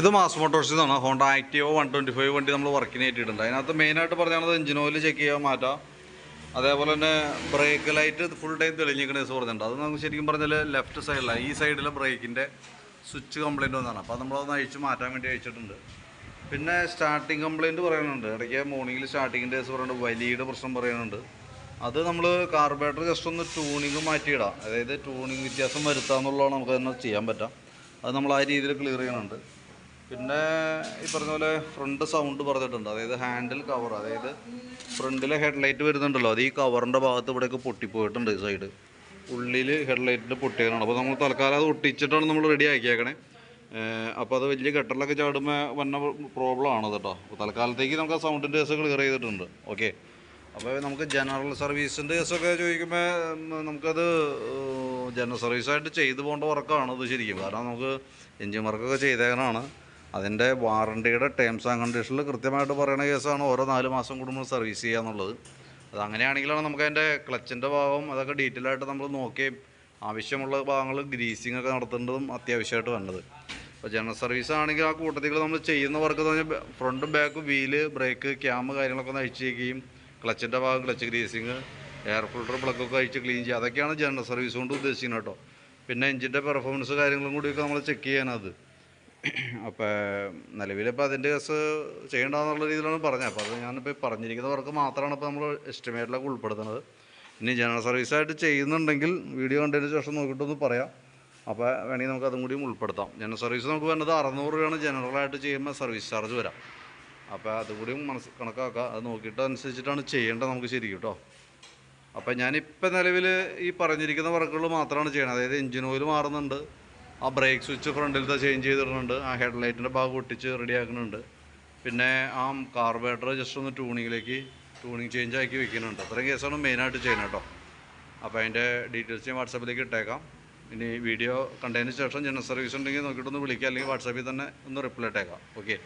ഇത് മാസ് മോട്ടോഴ്സിൽ നിന്നാണ് Honda Activa one twenty five വണ്ടി നമ്മൾ വർക്കിന് ഏറ്റിട്ടുണ്ട് അതിനകത്ത് മെയിനായിട്ട് പറഞ്ഞാൽ എഞ്ചിൻ ഓയിൽ ചെക്ക് ചെയ്യാൻ മാറ്റാം. അതേപോലെ തന്നെ ബ്രേക്ക് ലൈറ്റ് ഫുൾ ടൈം തെളിഞ്ഞിരിക്കുന്ന ദിവസം പറഞ്ഞിട്ടുണ്ട്. അത് നമുക്ക് ശരിക്കും പറഞ്ഞാൽ ലെഫ്റ്റ് സൈഡിലാണ് ഈ സൈഡിലെ ബ്രേക്കിന്റെ സ്വിച്ച് കംപ്ലയിന്റ് വന്നതാണ്. അപ്പോൾ നമ്മളതൊന്ന് അഴിച്ച് മാറ്റാൻ വേണ്ടി അയച്ചിട്ടുണ്ട് പിന്നെ സ്റ്റാർട്ടിങ് കംപ്ലയിന്റ് പറയുന്നുണ്ട് ഇടയ്ക്ക് മോർണിംഗിൽ സ്റ്റാർട്ടിങ്ങിന്റെ ദിവസം പറയുന്നുണ്ട് വലിയുടെ പ്രശ്നം പറയുന്നുണ്ട് അത് നമ്മൾ കാർബേറ്റർ ജസ്റ്റ് ഒന്ന് ട്യൂണിങ് മാറ്റിയിടാം. അതായത് ട്യൂണിങ് വ്യത്യാസം വരുത്താമെന്നുള്ളതാണ് നമുക്ക് തന്നെ ചെയ്യാൻ പറ്റാം. അത് നമ്മൾ ആ രീതിയിൽ ക്ലിയർ ചെയ്യണുണ്ട് പിന്നെ ഈ പറഞ്ഞ പോലെ ഫ്രണ്ട് സൗണ്ട് പറഞ്ഞിട്ടുണ്ട്. അതായത് ഹാൻഡിൽ കവർ അതായത് ഫ്രണ്ടിലെ ഹെഡ്ലൈറ്റ് വരുന്നുണ്ടല്ലോ. അത് ഈ കവറിന്റെ ഭാഗത്ത് ഇവിടെയൊക്കെ പൊട്ടിപ്പോയിട്ടുണ്ട് ഈ സൈഡ് ഉള്ളിൽ ഹെഡ്ലൈറ്റിന്റെ പൊട്ടിയതാണ്. അപ്പോൾ നമ്മൾ തൽക്കാലം അത് ഒട്ടിച്ചിട്ടാണ് നമ്മൾ റെഡി ആക്കിയേക്കണേ. അപ്പോൾ അത് വലിയ ഗട്ടറിലൊക്കെ ചാടുമ്പോൾ വന്ന പ്രോബ്ലം ആണ് കേട്ടോ. അപ്പോൾ തൽക്കാലത്തേക്ക് നമുക്ക് ആ സൗണ്ടിന്റെ കേസ് ക്ലിയർ ചെയ്തിട്ടുണ്ട്. ഓക്കെ അപ്പോൾ നമുക്ക് ജനറൽ സർവീസിന്റെ കേസൊക്കെ ചോദിക്കുമ്പോൾ നമുക്കത് ജനറൽ സർവീസായിട്ട് ചെയ്തു പോകേണ്ട വർക്കാണ് ഇത് ശരിക്കും. കാരണം നമുക്ക് എൻജിൻ വർക്കൊക്കെ ചെയ്തേക്കണതാണ്. അതിന്റെ വാറണ്ടിയുടെ ടേംസ് ആൻഡ് കണ്ടീഷനിൽ കൃത്യമായിട്ട് പറയുന്ന കേസാണ് ഓരോ നാല് മാസം കൂടുമ്പോൾ സർവീസ് ചെയ്യുക എന്നുള്ളത്. അത് അങ്ങനെയാണെങ്കിലാണ് നമുക്ക് അതിന്റെ ക്ലച്ചിന്റെ ഭാഗം അതൊക്കെ ഡീറ്റെയിൽ ആയിട്ട് നമ്മൾ നോക്കുകയും ആവശ്യമുള്ള ഭാഗങ്ങൾ ഗ്രീസിംഗ് ഒക്കെ നടത്തേണ്ടതും അത്യാവശ്യമായിട്ട് വേണ്ടത്. അപ്പോൾ ജനറൽ സർവീസ് ആണെങ്കിൽ ആ കൂട്ടത്തിൽ നമ്മൾ ചെയ്യുന്ന വർക്ക് എന്ന് പറഞ്ഞാൽ front back wheel brake cam കാര്യങ്ങളൊക്കെ ഒന്ന് അഴിച്ച് വയ്ക്കുകയും ക്ലച്ചിന്റെ ഭാഗം ക്ലച്ച് ഗ്രീസിങ് എയർ ഫിൽട്ടർ പ്ലഗൊക്കെ അഴിച്ച് ക്ലീൻ ചെയ്യുക. അതൊക്കെയാണ് ജനറൽ സർവീസ് കൊണ്ട് ഉദ്ദേശിക്കുന്നത് കേട്ടോ. പിന്നെ എഞ്ചിന്റെ പെർഫോമൻസ് കാര്യങ്ങളും കൂടിയൊക്കെ നമ്മൾ ചെക്ക് ചെയ്യാനത് അപ്പോൾ നിലവിലിപ്പോൾ അതിന്റെ കേസ് ചെയ്യേണ്ടതെന്നുള്ള രീതിയിലാണ് പറഞ്ഞത്. അപ്പോൾ അത് ഞാനിപ്പോൾ പറഞ്ഞിരിക്കുന്നവർക്ക് പറഞ്ഞിരിക്കുന്ന വർക്ക് മാത്രമാണ് ഇപ്പോൾ നമ്മൾ എസ്റ്റിമേറ്റിലൊക്കെ ഉൾപ്പെടുത്തുന്നത്. ഇനി ജനറൽ സർവീസായിട്ട് ചെയ്യുന്നുണ്ടെങ്കിൽ വീഡിയോ കണ്ടതിന് ശേഷം നോക്കിയിട്ടൊന്ന് പറയാം. അപ്പോൾ വേണമെങ്കിൽ നമുക്ക് അതും കൂടിയും ഉൾപ്പെടുത്താം. ജനറൽ സർവീസ് നമുക്ക് വേണ്ടത് അറുന്നൂറ് രൂപയാണ് ജനറലായിട്ട് ചെയ്യുമ്പോൾ സർവീസ് ചാർജ് വരാം. അപ്പോൾ അതുകൂടിയും മനസ്സ് കണക്കാക്കുക അത് നോക്കിയിട്ട് അനുസരിച്ചിട്ടാണ് ചെയ്യേണ്ടത് നമുക്ക് ശരി കേട്ടോ അപ്പോൾ ഞാനിപ്പോൾ നിലവിൽ ഈ പറഞ്ഞിരിക്കുന്ന വർക്കുകൾ മാത്രമാണ് ചെയ്യണത്. അതായത് എഞ്ചിൻ ഓയിൽ മാറുന്നുണ്ട്. ആ ബ്രേക്ക് സ്വിച്ച് ഫ്രണ്ടിലത്തെ ചേഞ്ച് ചെയ്തിടുന്നുണ്ട്. ആ ഹെഡ് ഹെഡ്ലൈറ്റിന്റെ ഭാഗം ഒട്ടിച്ച് റെഡി ആക്കുന്നുണ്ട്. പിന്നെ ആ കാർബേറ്റർ ജസ്റ്റ് ഒന്ന് ട്യൂണിങ്ങിലേക്ക് ട്യൂണിങ് ചേഞ്ച് ആക്കി വെക്കുന്നുണ്ട്. അത്രയും കേസാണ് മെയിനായിട്ട് ചെയ്യുന്നത് കേട്ടോ. അപ്പോൾ അതിന്റെ ഡീറ്റെയിൽസ് ഞാൻ വാട്സാപ്പിലേക്ക് ഇട്ടേക്കാം. ഇനി വീഡിയോ കണ്ടതിന് ശേഷം ജനറൽ സർവീസ് ഉണ്ടെങ്കിൽ നോക്കിയിട്ടൊന്ന് വിളിക്കുക. അല്ലെങ്കിൽ വാട്സാപ്പിൽ തന്നെ ഒന്ന് റിപ്ലൈ ഇട്ടേക്കാം. ഓക്കെ